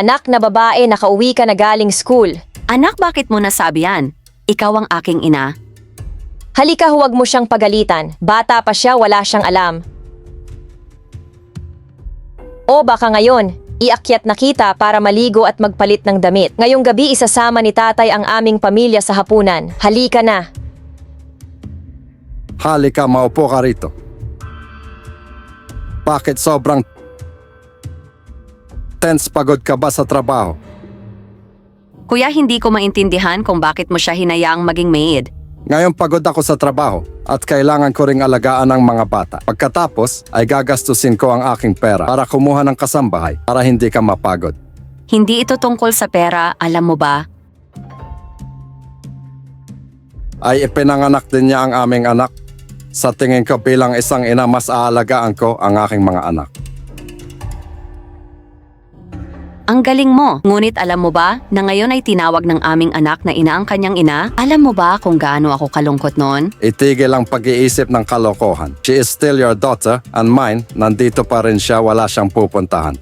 Anak na babae, nakauwi ka na galing school. Anak, bakit mo nasabi yan? Ikaw ang aking ina. Halika huwag mo siyang pagalitan. Bata pa siya, wala siyang alam. O baka ngayon, iakyat na kita para maligo at magpalit ng damit. Ngayong gabi isasama ni tatay ang aming pamilya sa hapunan. Halika na. Halika, maupo ka rito. Bakit sobrang tense pagod ka ba sa trabaho? Kuya, hindi ko maintindihan kung bakit mo siya hinayaang maging maid. Ngayon pagod ako sa trabaho at kailangan ko ring alagaan ang mga bata. Pagkatapos ay gagastusin ko ang aking pera para kumuha ng kasambahay para hindi ka mapagod. Hindi ito tungkol sa pera, alam mo ba? Ay ipinanganak din niya ang aming anak. Sa tingin ko bilang isang ina mas aalagaan ko ang aking mga anak. Ang galing mo. Ngunit alam mo ba na ngayon ay tinawag ng aming anak na ina ang kanyang ina? Alam mo ba kung gaano ako kalungkot noon? Itigil ang pag-iisip ng kalokohan. She is still your daughter and mine, nandito pa rin siya, wala siyang pupuntahan.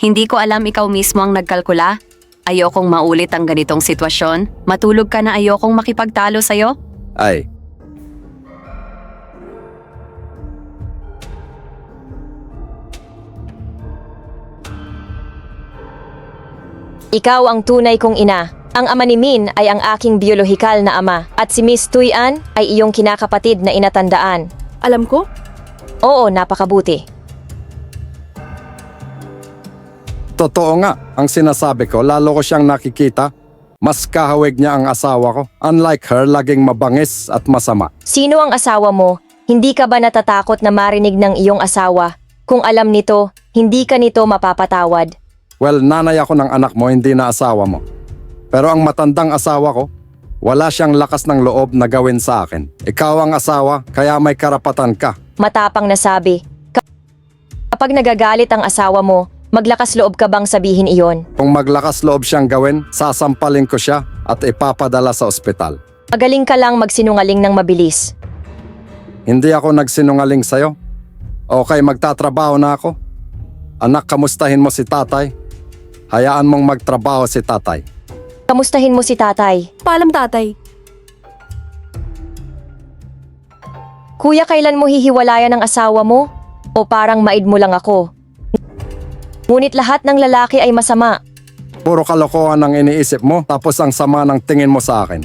Hindi ko alam ikaw mismo ang nagkalkula. Ayokong maulit ang ganitong sitwasyon. Matulog ka na ayokong makipagtalo sa'yo. Ay, Ikaw ang tunay kong ina. Ang ama ni Min ay ang aking biolohikal na ama at si Miss Tuyan ay iyong kinakapatid na inatandaan. Alam ko, Oo, napakabuti. totoo nga ang sinasabi ko, lalo ko siyang nakikita. Mas kahawig niya ang asawa ko. Unlike her, laging mabangis at masama. Sino ang asawa mo? Hindi ka ba natatakot na marinig ng iyong asawa? Kung alam nito, hindi ka nito mapapatawad. Well, nanay ako ng anak mo, hindi na asawa mo. Pero ang matandang asawa ko, wala siyang lakas ng loob na gawin sa akin. Ikaw ang asawa, kaya may karapatan ka. Matapang na sabi. Ka- Kapag nagagalit ang asawa mo, maglakas loob ka bang sabihin iyon? Kung maglakas loob siyang gawin, sasampalin ko siya at ipapadala sa ospital. Magaling ka lang magsinungaling ng mabilis. Hindi ako nagsinungaling sa'yo. Okay, magtatrabaho na ako. Anak, kamustahin mo si tatay. Hayaan mong magtrabaho si tatay. Kamustahin mo si tatay. paalam tatay. Kuya, kailan mo hihiwalayan ng asawa mo? O parang maid mo lang ako? Ngunit lahat ng lalaki ay masama. Puro kalokohan ang iniisip mo, tapos ang sama ng tingin mo sa akin.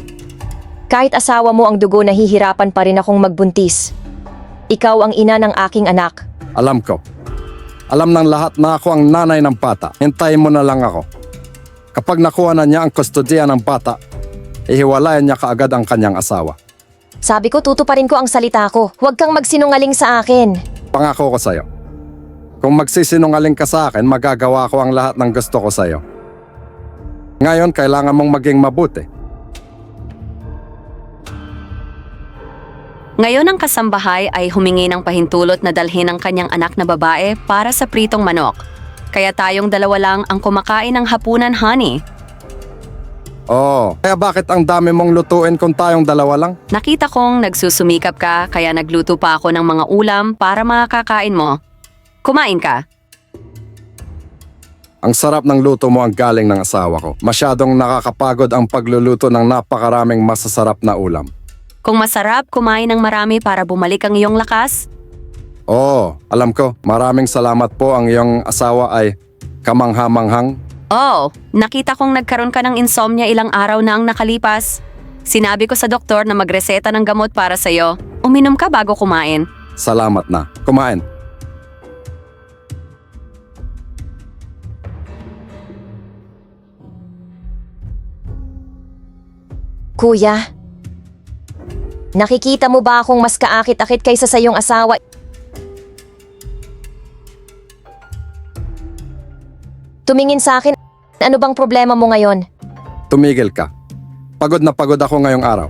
Kahit asawa mo ang dugo, nahihirapan pa rin akong magbuntis. Ikaw ang ina ng aking anak. Alam ko. Alam ng lahat na ako ang nanay ng bata. Hintayin mo na lang ako. Kapag nakuha na niya ang kustodiya ng bata, ihiwalayan niya kaagad ang kanyang asawa. Sabi ko, tutuparin ko ang salita ko. Huwag kang magsinungaling sa akin. Pangako ko sa'yo. Kung magsisinungaling ka sa akin, magagawa ko ang lahat ng gusto ko sa'yo. Ngayon, kailangan mong maging mabuti. Ngayon ang kasambahay ay humingi ng pahintulot na dalhin ang kanyang anak na babae para sa pritong manok. Kaya tayong dalawa lang ang kumakain ng hapunan, honey. Oo, kaya bakit ang dami mong lutuin kung tayong dalawa lang? Nakita kong nagsusumikap ka kaya nagluto pa ako ng mga ulam para makakain mo. Kumain ka. Ang sarap ng luto mo ang galing ng asawa ko. Masyadong nakakapagod ang pagluluto ng napakaraming masasarap na ulam. Kung masarap, kumain ng marami para bumalik ang iyong lakas. Oo, alam ko. Maraming salamat po ang iyong asawa ay kamangha-manghang. Oh, nakita kong nagkaroon ka ng insomnia ilang araw na ang nakalipas. Sinabi ko sa doktor na magreseta ng gamot para sa'yo. Uminom ka bago kumain. Salamat na. Kumain. Kuya, nakikita mo ba akong mas kaakit-akit kaysa sa iyong asawa? Tumingin sa akin, ano bang problema mo ngayon? Tumigil ka. Pagod na pagod ako ngayong araw.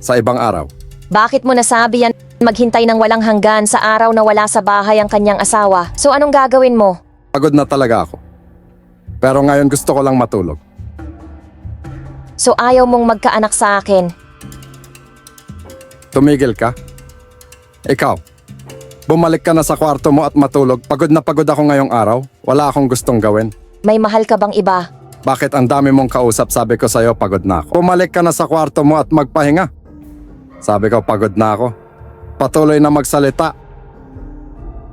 Sa ibang araw. Bakit mo nasabi yan maghintay ng walang hanggan sa araw na wala sa bahay ang kanyang asawa? So anong gagawin mo? Pagod na talaga ako. Pero ngayon gusto ko lang matulog. So ayaw mong magkaanak sa akin? Tumigil ka? Ikaw, bumalik ka na sa kwarto mo at matulog. Pagod na pagod ako ngayong araw. Wala akong gustong gawin. May mahal ka bang iba? Bakit ang dami mong kausap? Sabi ko sa'yo, pagod na ako. Pumalik ka na sa kwarto mo at magpahinga. Sabi ko, pagod na ako. Patuloy na magsalita.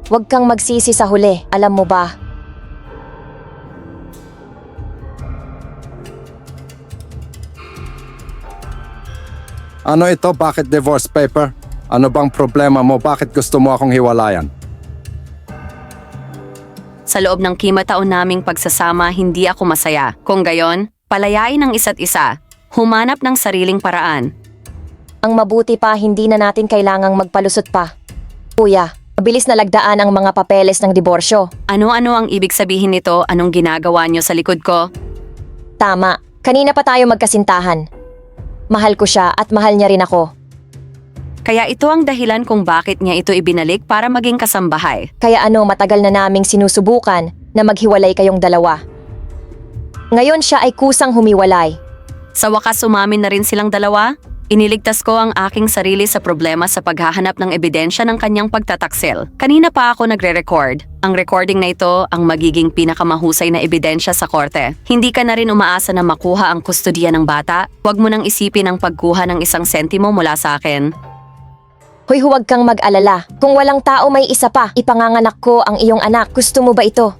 Huwag kang magsisi sa huli, alam mo ba? Ano ito? Bakit divorce paper? Ano bang problema mo? Bakit gusto mo akong hiwalayan? Sa loob ng kimataon naming pagsasama, hindi ako masaya. Kung gayon, palayain ang isa't isa. Humanap ng sariling paraan. Ang mabuti pa, hindi na natin kailangang magpalusot pa. Kuya, mabilis na lagdaan ang mga papeles ng diborsyo. Ano-ano ang ibig sabihin nito? Anong ginagawa niyo sa likod ko? Tama, kanina pa tayo magkasintahan. Mahal ko siya at mahal niya rin ako. Kaya ito ang dahilan kung bakit niya ito ibinalik para maging kasambahay. Kaya ano matagal na naming sinusubukan na maghiwalay kayong dalawa. Ngayon siya ay kusang humiwalay. Sa wakas umamin na rin silang dalawa, iniligtas ko ang aking sarili sa problema sa paghahanap ng ebidensya ng kanyang pagtataksil. Kanina pa ako nagre-record. Ang recording na ito ang magiging pinakamahusay na ebidensya sa korte. Hindi ka na rin umaasa na makuha ang kustodiya ng bata. Huwag mo nang isipin ang pagkuha ng isang sentimo mula sa akin. Hoy huwag kang mag-alala. Kung walang tao may isa pa, ipanganganak ko ang iyong anak. Gusto mo ba ito?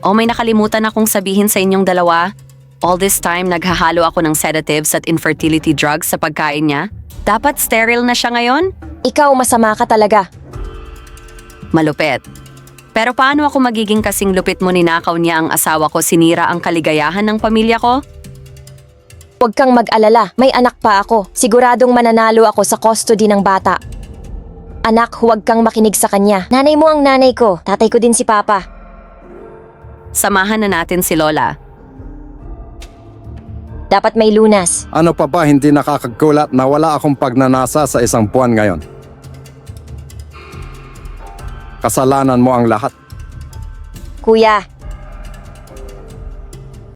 O may nakalimutan akong sabihin sa inyong dalawa? All this time, naghahalo ako ng sedatives at infertility drugs sa pagkain niya? Dapat sterile na siya ngayon? Ikaw masama ka talaga. Malupit. Pero paano ako magiging kasing lupit mo ninakaw niya ang asawa ko sinira ang kaligayahan ng pamilya ko? Huwag kang mag-alala. May anak pa ako. Siguradong mananalo ako sa custody ng bata. Anak, huwag kang makinig sa kanya. Nanay mo ang nanay ko. Tatay ko din si Papa. Samahan na natin si Lola. Dapat may lunas. Ano pa ba hindi nakakagulat na wala akong pagnanasa sa isang buwan ngayon? Kasalanan mo ang lahat. Kuya,